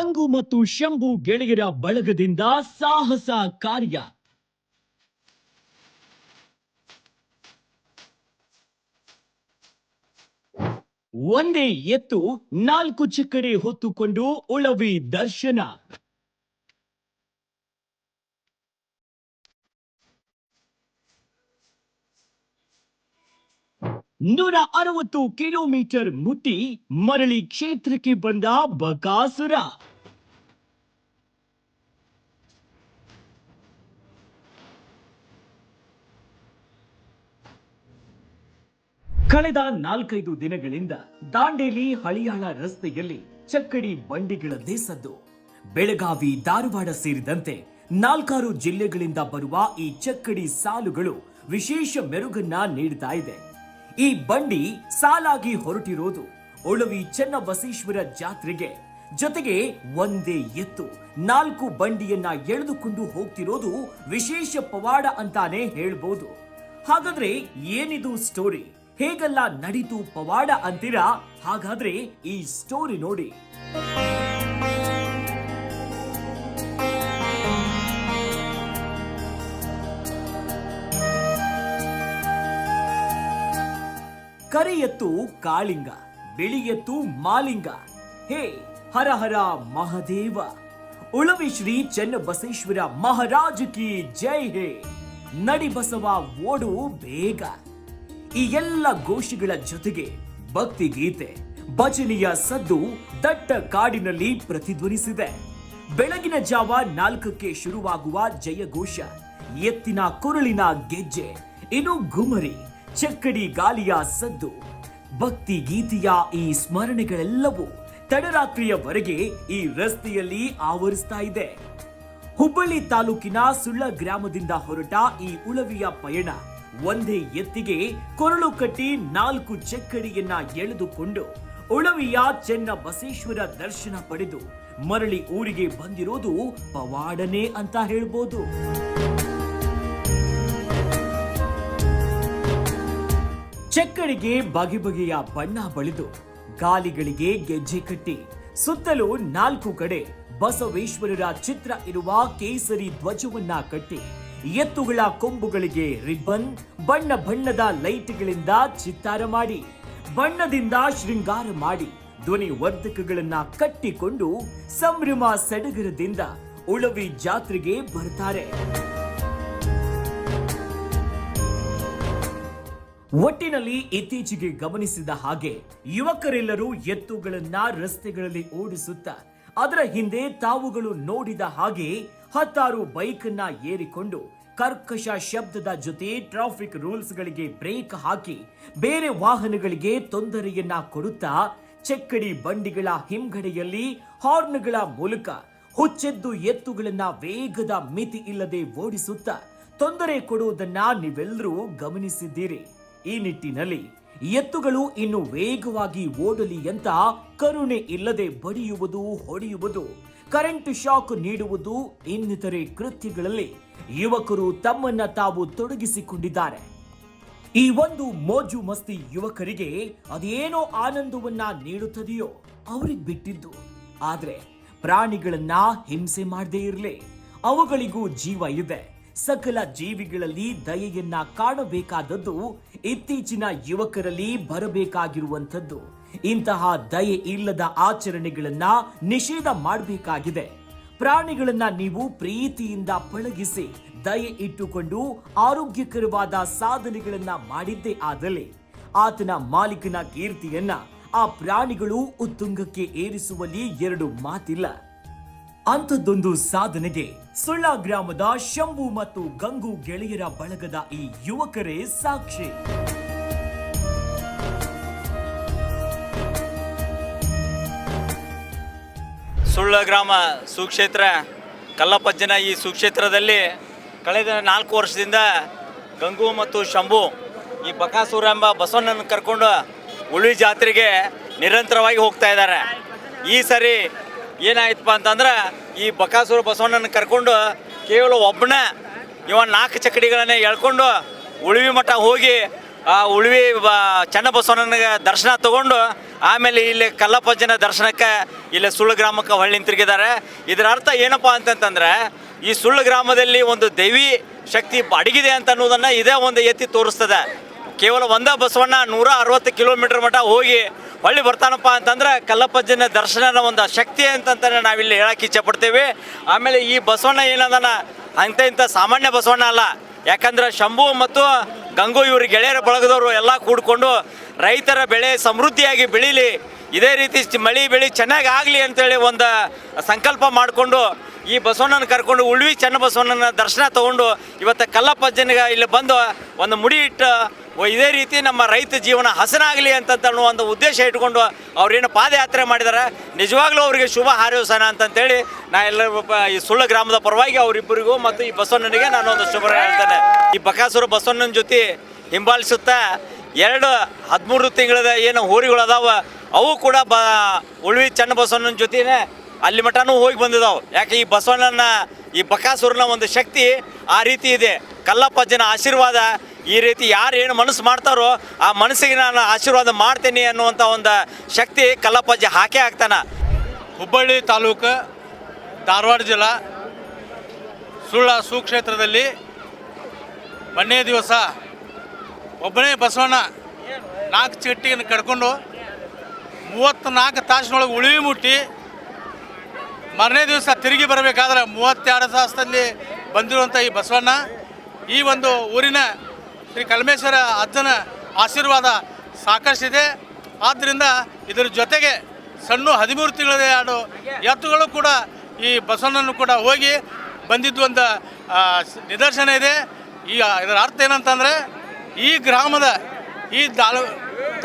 ಗಂಗು ಮತ್ತು ಶಂಭು ಗೆಳೆಯರ ಬಳಗದಿಂದ ಸಾಹಸ ಕಾರ್ಯ. ಒಂದೇ ಎತ್ತು, ನಾಲ್ಕು ಚಿಕ್ಕರೆ ಹೊತ್ತುಕೊಂಡು ಉಳವಿ ದರ್ಶನ. ನೂರ ಅರವತ್ತು ಕಿಲೋಮೀಟರ್ ಮುಟ್ಟಿ ಮರಳಿ ಕ್ಷೇತ್ರಕ್ಕೆ ಬಂದ ಬಕಾಸುರ. ಕಳೆದ ನಾಲ್ಕೈದು ದಿನಗಳಿಂದ ದಾಂಡೇಲಿ ಹಳಿಯಾಳ ರಸ್ತೆಯಲ್ಲಿ ಚಕ್ಕಡಿ ಬಂಡಿಗಳದ್ದೇ ಸದ್ದು ಬೆಳಗಾವಿ, ಧಾರವಾಡ ಸೇರಿದಂತೆ ನಾಲ್ಕಾರು ಜಿಲ್ಲೆಗಳಿಂದ ಬರುವ ಈ ಚಕ್ಕಡಿ ಸಾಲುಗಳು ವಿಶೇಷ ಮೆರುಗನ್ನ ನೀಡ್ತಾ ಇದೆ. ಈ ಬಂಡಿ ಸಾಲಾಗಿ ಹೊರಟಿರೋದು ಉಳವಿ ಚೆನ್ನಬಸೇಶ್ವರ ಜಾತ್ರೆಗೆ. ಜೊತೆಗೆ ಒಂದೇ ಎತ್ತು, ನಾಲ್ಕು ಬಂಡಿಯನ್ನ ಎಳೆದುಕೊಂಡು ಹೋಗ್ತಿರೋದು ವಿಶೇಷ ಪವಾಡ ಅಂತಾನೆ ಹೇಳ್ಬೋದು. ಹಾಗಾದ್ರೆ ಏನಿದು ಸ್ಟೋರಿ ಹೇಗೆಲ್ಲ ನಡೀತು ಪವಾಡ ಅಂತೀರಾ? ಹಾಗಾದ್ರೆ ಈ ಸ್ಟೋರಿ ನೋಡಿ. ಕರಿ ಎತ್ತು ಕಾಳಿಂಗ, ಬಿಳಿ ಎತ್ತು ಮಾಲಿಂಗ. ಹೇ, ಹರ ಹರ ಮಹದೇವ. ಉಳವಿ ಶ್ರೀ ಚೆನ್ನಬಸೇಶ್ವರ ಮಹಾರಾಜ್ ಕಿ ಜೈ ಹೇ. ನಡಿ ಬಸವ, ಓಡು ಬೇಗ. ಈ ಎಲ್ಲ ಘೋಷಿಗಳ ಜೊತೆಗೆ ಭಕ್ತಿ ಗೀತೆ ಭಜನೆಯ ಸದ್ದು ದಟ್ಟ ಕಾಡಿನಲ್ಲಿ ಪ್ರತಿಧ್ವನಿಸಿದೆ. ಬೆಳಗಿನ ಜಾವ ನಾಲ್ಕಕ್ಕೆ ಶುರುವಾಗುವ ಜಯಘೋಷ ಎತ್ತಿನ ಕೊರಳಿನ ಗೆಜ್ಜೆ, ಇನ್ನು ಗುಮರಿ, ಚಕ್ಕಡಿ ಗಾಲಿಯ ಸದ್ದು. ಭಕ್ತಿ ಗೀತೆಯ ಈ ಸ್ಮರಣೆಗಳೆಲ್ಲವೂ ತಡರಾತ್ರಿಯವರೆಗೆ ಈ ರಸ್ತೆಯಲ್ಲಿ ಆವರಿಸ್ತಾ ಇದೆ. ಹುಬ್ಬಳ್ಳಿ ತಾಲೂಕಿನ ಸುಳ್ಳ ಗ್ರಾಮದಿಂದ ಹೊರಟ ಈ ಉಳವಿಯ ಪಯಣ ಒಂದೇ ಎತ್ತಿಗೆ ಕೊರಳು ಕಟ್ಟಿ ನಾಲ್ಕು ಚಕ್ಕಡಿಯನ್ನ ಎಳೆದುಕೊಂಡು ಉಳವಿಯ ಚೆನ್ನ ಬಸೇಶ್ವರ ದರ್ಶನ ಪಡೆದು ಮರಳಿ ಊರಿಗೆ ಬಂದಿರೋದು ಪವಾಡನೆ ಅಂತ ಹೇಳ್ಬೋದು. ಚಕ್ಕಡಿಗೆ ಬಗೆ ಬಗೆಯ ಬಣ್ಣ ಬಳಿದು ಗಾಲಿಗಳಿಗೆ ಗೆಜ್ಜೆ ಕಟ್ಟಿ ಸುತ್ತಲೂ ನಾಲ್ಕು ಕಡೆ ಬಸವೇಶ್ವರರ ಚಿತ್ರ ಇರುವ ಕೇಸರಿ ಧ್ವಜವನ್ನ ಕಟ್ಟಿ ಎತ್ತುಗಳ ಕೊಂಬುಗಳಿಗೆ ರಿಬ್ಬನ್, ಬಣ್ಣ ಬಣ್ಣದ ಲೈಟ್ಗಳಿಂದ ಚಿತ್ತಾರ ಮಾಡಿ, ಬಣ್ಣದಿಂದ ಶೃಂಗಾರ ಮಾಡಿ, ಧ್ವನಿ ವರ್ಧಕಗಳನ್ನ ಕಟ್ಟಿಕೊಂಡು ಸಂಭ್ರಮ ಸಡಗರದಿಂದ ಉಳವಿ ಜಾತ್ರೆಗೆ ಬರ್ತಾರೆ. ಒಟ್ಟಿನಲ್ಲಿ ಇತ್ತೀಚೆಗೆ ಗಮನಿಸಿದ ಹಾಗೆ ಯುವಕರೆಲ್ಲರೂ ಎತ್ತುಗಳನ್ನ ರಸ್ತೆಗಳಲ್ಲಿ ಓಡಿಸುತ್ತಾ, ಅದರ ಹಿಂದೆ ತಾವುಗಳು ನೋಡಿದ ಹಾಗೆ ಹತ್ತಾರು ಬೈಕ್ ಅನ್ನ ಏರಿಕೊಂಡು ಕರ್ಕಶ ಶಬ್ದದ ಜೊತೆ ಟ್ರಾಫಿಕ್ ರೂಲ್ಸ್ ಗಳಿಗೆ ಬ್ರೇಕ್ ಹಾಕಿ ಬೇರೆ ವಾಹನಗಳಿಗೆ ತೊಂದರೆಯನ್ನ ಕೊಡುತ್ತಾ ಚೆಕ್ಕಡಿ ಬಂಡಿಗಳ ಹಿಂಗಡೆಯಲ್ಲಿ ಹಾರ್ನ್ಗಳ ಮೂಲಕ ಹುಚ್ಚೆದ್ದು ಎತ್ತುಗಳನ್ನ ವೇಗದ ಮಿತಿ ಇಲ್ಲದೆ ಓಡಿಸುತ್ತಾ ತೊಂದರೆ ಕೊಡುವುದನ್ನ ನೀವೆಲ್ಲರೂ ಗಮನಿಸಿದ್ದೀರಿ. ಈ ನಿಟ್ಟಿನಲ್ಲಿ ಎತ್ತುಗಳು ಇನ್ನು ವೇಗವಾಗಿ ಓಡಲಿ ಅಂತ ಕರುಣೆ ಇಲ್ಲದೆ ಬಡಿಯುವುದು, ಹೊಡೆಯುವುದು ಕರೆಂಟ್ ಶಾಕ್ ನೀಡುವುದು ಇನ್ನಿತರೆ ಕೃತ್ಯಗಳಲ್ಲಿ ಯುವಕರು ತಮ್ಮನ್ನ ತಾವು ತೊಡಗಿಸಿಕೊಂಡಿದ್ದಾರೆ. ಈ ಒಂದು ಮೋಜು ಮಸ್ತಿ ಯುವಕರಿಗೆ ಅದೇನೋ ಆನಂದವನ್ನ ನೀಡುತ್ತದೆಯೋ ಅವರಿಗೆ ಬಿಟ್ಟಿದ್ದು. ಆದ್ರೆ ಪ್ರಾಣಿಗಳನ್ನ ಹಿಂಸೆ ಮಾಡದೇ ಇರಲಿ, ಅವುಗಳಿಗೂ ಜೀವ ಇದೆ. ಸಕಲ ಜೀವಿಗಳಲ್ಲಿ ದಯೆಯನ್ನ ಕಾಣಬೇಕಾದದ್ದು ಇತ್ತೀಚಿನ ಯುವಕರಲ್ಲಿ ಬರಬೇಕಾಗಿರುವಂಥದ್ದು. ಇಂತಹ ದಯೆ ಇಲ್ಲದ ಆಚರಣೆಗಳನ್ನ ನಿಷೇಧ ಮಾಡಬೇಕಾಗಿದೆ. ಪ್ರಾಣಿಗಳನ್ನ ನೀವು ಪ್ರೀತಿಯಿಂದ ಪಳಗಿಸಿ, ದಯೆ ಇಟ್ಟುಕೊಂಡು ಆರೋಗ್ಯಕರವಾದ ಸಾಧನೆಗಳನ್ನ ಮಾಡಿದ್ದೇ ಆದಲ್ಲಿ ಆತನ ಮಾಲೀಕನ ಕೀರ್ತಿಯನ್ನ ಆ ಪ್ರಾಣಿಗಳು ಉತ್ತುಂಗಕ್ಕೆ ಏರಿಸುವಲ್ಲಿ ಎರಡು ಮಾತಿಲ್ಲ. ಅಂಥದ್ದೊಂದು ಸಾಧನೆಗೆ ಸುಳ್ಳ ಗ್ರಾಮದ ಶಂಭು ಮತ್ತು ಗಂಗು ಗೆಳೆಯರ ಬಳಗದ ಈ ಯುವಕರೇ ಸಾಕ್ಷಿ. ಸುಳ್ಳ ಗ್ರಾಮ ಸುಕ್ಷೇತ್ರ, ಕಲ್ಲಪ್ಪಜ್ಜನ ಈ ಸುಕ್ಷೇತ್ರದಲ್ಲಿ ಕಳೆದ ನಾಲ್ಕು ವರ್ಷದಿಂದ ಗಂಗು ಮತ್ತು ಶಂಭು ಈ ಬಕಾಸೂರ ಎಂಬ ಬಸವಣ್ಣನ ಕರ್ಕೊಂಡು ಉಳಿ ಜಾತ್ರೆಗೆ ನಿರಂತರವಾಗಿ ಹೋಗ್ತಾ ಇದ್ದಾರೆ. ಈ ಸರಿ ಏನಾಯ್ತಪ್ಪ ಅಂತಂದ್ರೆ ಈ ಬಕಾಸೂರು ಬಸವಣ್ಣನ ಕರ್ಕೊಂಡು ಕೇವಲ ಒಬ್ಬನ, ಇವ ನಾಲ್ಕು ಚಕಡಿಗಳನ್ನೇ ಎಳ್ಕೊಂಡು ಉಳಿವಿ ಮಠ ಹೋಗಿ ಆ ಉಳ್ವಿ ಬ ಚನ್ನಬಸವಣ್ಣನಿಗೆ ದರ್ಶನ ತಗೊಂಡು ಆಮೇಲೆ ಇಲ್ಲಿ ಕಲ್ಲಪ್ಪಜ್ಜನ ದರ್ಶನಕ್ಕೆ ಇಲ್ಲಿ ಸುಳ್ಳು ಗ್ರಾಮಕ್ಕೆ ಹೊಳ್ಳಿ ನಿಂತಿರ್ಗಿದ್ದಾರೆ. ಇದರ ಅರ್ಥ ಏನಪ್ಪ ಅಂತಂತಂದ್ರೆ ಈ ಸುಳ್ಳು ಗ್ರಾಮದಲ್ಲಿ ಒಂದು ದೈವಿ ಶಕ್ತಿ ಅಡಗಿದೆ ಅಂತ ಅನ್ನೋದನ್ನ ಇದೇ ಒಂದು ಎತ್ತಿ ತೋರಿಸ್ತದೆ. ಕೇವಲ ಒಂದೇ ಬಸವಣ್ಣ ನೂರ ಅರವತ್ತು ಕಿಲೋಮೀಟರ್ ಮಟ್ಟ ಹೋಗಿ ಹೊಳ್ಳಿ ಬರ್ತಾನಪ್ಪ ಅಂತಂದ್ರೆ ಕಲ್ಲಪ್ಪಜ್ಜನ ದರ್ಶನನ ಒಂದು ಶಕ್ತಿ ಅಂತಂತಾನೆ ನಾವಿಲ್ಲಿ ಹೇಳಕ್ಕೆ ಇಚ್ಛಪಡ್ತೇವೆ ಆಮೇಲೆ ಈ ಬಸವಣ್ಣ ಏನದನ ಅಂತ ಇಂಥ ಸಾಮಾನ್ಯ ಬಸವಣ್ಣ ಅಲ್ಲ. ಯಾಕಂದ್ರೆ ಶಂಭು ಮತ್ತು ಗಂಗು ಇವರು ಗೆಳೆಯರ ಬಳಗದವರು ಎಲ್ಲ ಕೂಡಿಕೊಂಡು ರೈತರ ಬೆಳೆ ಸಮೃದ್ಧಿಯಾಗಿ ಬೆಳೀಲಿ. ಇದೇ ರೀತಿ ಮಳಿ ಮಳೆ ಬೆಳೆ ಚೆನ್ನಾಗಿ ಆಗಲಿ ಅಂತೇಳಿ ಒಂದು ಸಂಕಲ್ಪ ಮಾಡಿಕೊಂಡು ಈ ಬಸವಣ್ಣನ ಕರ್ಕೊಂಡು ಉಳ್ವಿ ಚನ್ನಬಸವಣ್ಣನ ದರ್ಶನ ತಗೊಂಡು ಇವತ್ತು ಕಲ್ಲಪ್ಪಜ್ಜನಿಗೆ ಇಲ್ಲಿ ಬಂದು ಒಂದು ಮುಡಿ ಇಟ್ಟು ಇದೇ ರೀತಿ ನಮ್ಮ ರೈತ ಜೀವನ ಹಸನಾಗಲಿ ಅಂತ ಒಂದು ಉದ್ದೇಶ ಇಟ್ಕೊಂಡು ಅವ್ರೇನು ಪಾದಯಾತ್ರೆ ಮಾಡಿದ್ದಾರೆ ನಿಜವಾಗ್ಲೂ ಅವರಿಗೆ ಶುಭ ಹಾರೈಸೋಣ ಅಂತಂತೇಳಿ ನಾ ಎಲ್ಲ ಈ ಸುಳ್ಳು ಗ್ರಾಮದ ಪರವಾಗಿ ಅವರಿಬ್ಬರಿಗೂ ಮತ್ತು ಈ ಬಸವಣ್ಣನಿಗೆ ನಾನು ಒಂದು ಶುಭ ಹೇಳ್ತೇನೆ. ಈ ಬಕಾಸುರ ಬಸವಣ್ಣನ ಜೊತೆ ಹಿಂಬಾಲಿಸುತ್ತಾ ಎರಡು ಹದಿಮೂರು ತಿಂಗಳದ ಏನು ಹೋರಿಗಳು ಅದಾವ ಅವು ಕೂಡ ಬ, ಉಳ್ವಿ ಚನ್ನಬಸವಣ್ಣನ ಬಸವಣ್ಣನ ಜೊತೆನೆ ಅಲ್ಲಿ ಮಟನೂ ಹೋಗಿ ಬಂದಿದ್ದಾವೆ ಯಾಕೆ ಈ ಬಸವಣ್ಣನ, ಈ ಬಕಾಸುರನ ಒಂದು ಶಕ್ತಿ ಆ ರೀತಿ ಇದೆ. ಕಲ್ಲಪ್ಪಜ್ಜನ ಆಶೀರ್ವಾದ ಈ ರೀತಿ ಯಾರು ಏನು ಮನಸ್ಸು ಮಾಡ್ತಾರೋ ಆ ಮನಸ್ಸಿಗೆ ನಾನು ಆಶೀರ್ವಾದ ಮಾಡ್ತೀನಿ ಅನ್ನುವಂಥ ಒಂದು ಶಕ್ತಿ ಕಲ್ಲಪ್ಪಜ್ಜ ಹಾಕೇ ಹಾಕ್ತಾನ ಹುಬ್ಬಳ್ಳಿ ತಾಲೂಕು, ಧಾರವಾಡ ಜಿಲ್ಲಾ, ಸುಳ್ಳ ಸುಕ್ಷೇತ್ರದಲ್ಲಿ ಮೊನ್ನೆ ದಿವಸ ಒಬ್ಬನೇ ಬಸವಣ್ಣ ನಾಲ್ಕು ಚಿಟ್ಟಿಯನ್ನು ಕಡ್ಕೊಂಡು ಮೂವತ್ತ್ನಾಲ್ಕು ತಾಸಿನೊಳಗೆ ಉಳಿವಿ ಮುಟ್ಟಿ ಮರನೇ ದಿವಸ ತಿರುಗಿ ಬರಬೇಕಾದ್ರೆ ಮೂವತ್ತೆರಡು ತಾಸದಲ್ಲಿ ಬಂದಿರುವಂಥ ಈ ಬಸವಣ್ಣ, ಈ ಒಂದು ಊರಿನ ಶ್ರೀ ಕಲ್ಮೇಶ್ವರ ಅಜ್ಜನ ಆಶೀರ್ವಾದ ಸಾಕಷ್ಟಿದೆ. ಆದ್ದರಿಂದ ಇದರ ಜೊತೆಗೆ ಸಣ್ಣ ಹದಿಮೂರು ತಿಂಗಳ ಎರಡು ಎತ್ತುಗಳು ಕೂಡ ಈ ಬಸವಣ್ಣನ ಕೂಡ ಹೋಗಿ ಬಂದಿದ್ದು ಒಂದು ನಿದರ್ಶನ ಇದೆ. ಈ, ಇದರ ಅರ್ಥ ಏನಂತಂದರೆ ಈ ಗ್ರಾಮದ, ಈ ದಾಲ್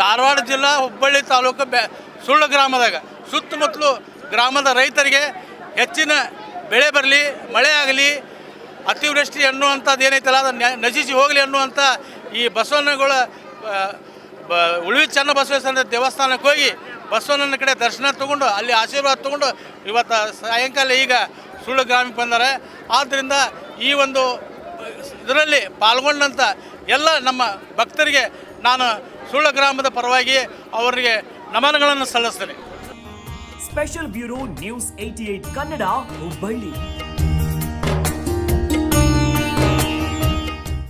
ಧಾರವಾಡ ಜಿಲ್ಲಾ ಹುಬ್ಬಳ್ಳಿ ತಾಲೂಕು ಬೆ, ಸುಳ್ಳು ಗ್ರಾಮದಾಗ, ಸುತ್ತಮುತ್ತಲು ಗ್ರಾಮದ ರೈತರಿಗೆ ಹೆಚ್ಚಿನ ಬೆಳೆ ಬರಲಿ, ಮಳೆ ಆಗಲಿ, ಅತಿವೃಷ್ಟಿ ಅನ್ನುವಂಥದ್ದು ಏನೈತಲ್ಲ, ಅದನ್ನು ನಜಿಸಿ ಹೋಗಲಿ ಅನ್ನುವಂಥ ಈ ಬಸವನಗಳ ಉಳಿವಿ ಚನ್ನ ಬಸವೇಶ್ವರ ದೇವಸ್ಥಾನಕ್ಕೆ ಹೋಗಿ ಬಸವಣ್ಣನ ಕಡೆ ದರ್ಶನ ತಗೊಂಡು, ಅಲ್ಲಿ ಆಶೀರ್ವಾದ ತಗೊಂಡು ಇವತ್ತು ಸಾಯಂಕಾಲ ಈಗ ಸುಳ್ಳು ಗ್ರಾಮಕ್ಕೆ ಬಂದಾರೆ. ಆದ್ದರಿಂದ ಈ ಒಂದು ಇದರಲ್ಲಿ ಪಾಲ್ಗೊಂಡಂಥ ಎಲ್ಲ ನಮ್ಮ ಭಕ್ತರಿಗೆ ನಾನು ಸುಳ್ಳು ಗ್ರಾಮದ ಪರವಾಗಿ ಅವರಿಗೆ ನಮನಗಳನ್ನು ಸಲ್ಲಿಸ್ತೇನೆ. Special bureau news eighty eight Kannada Hubballi.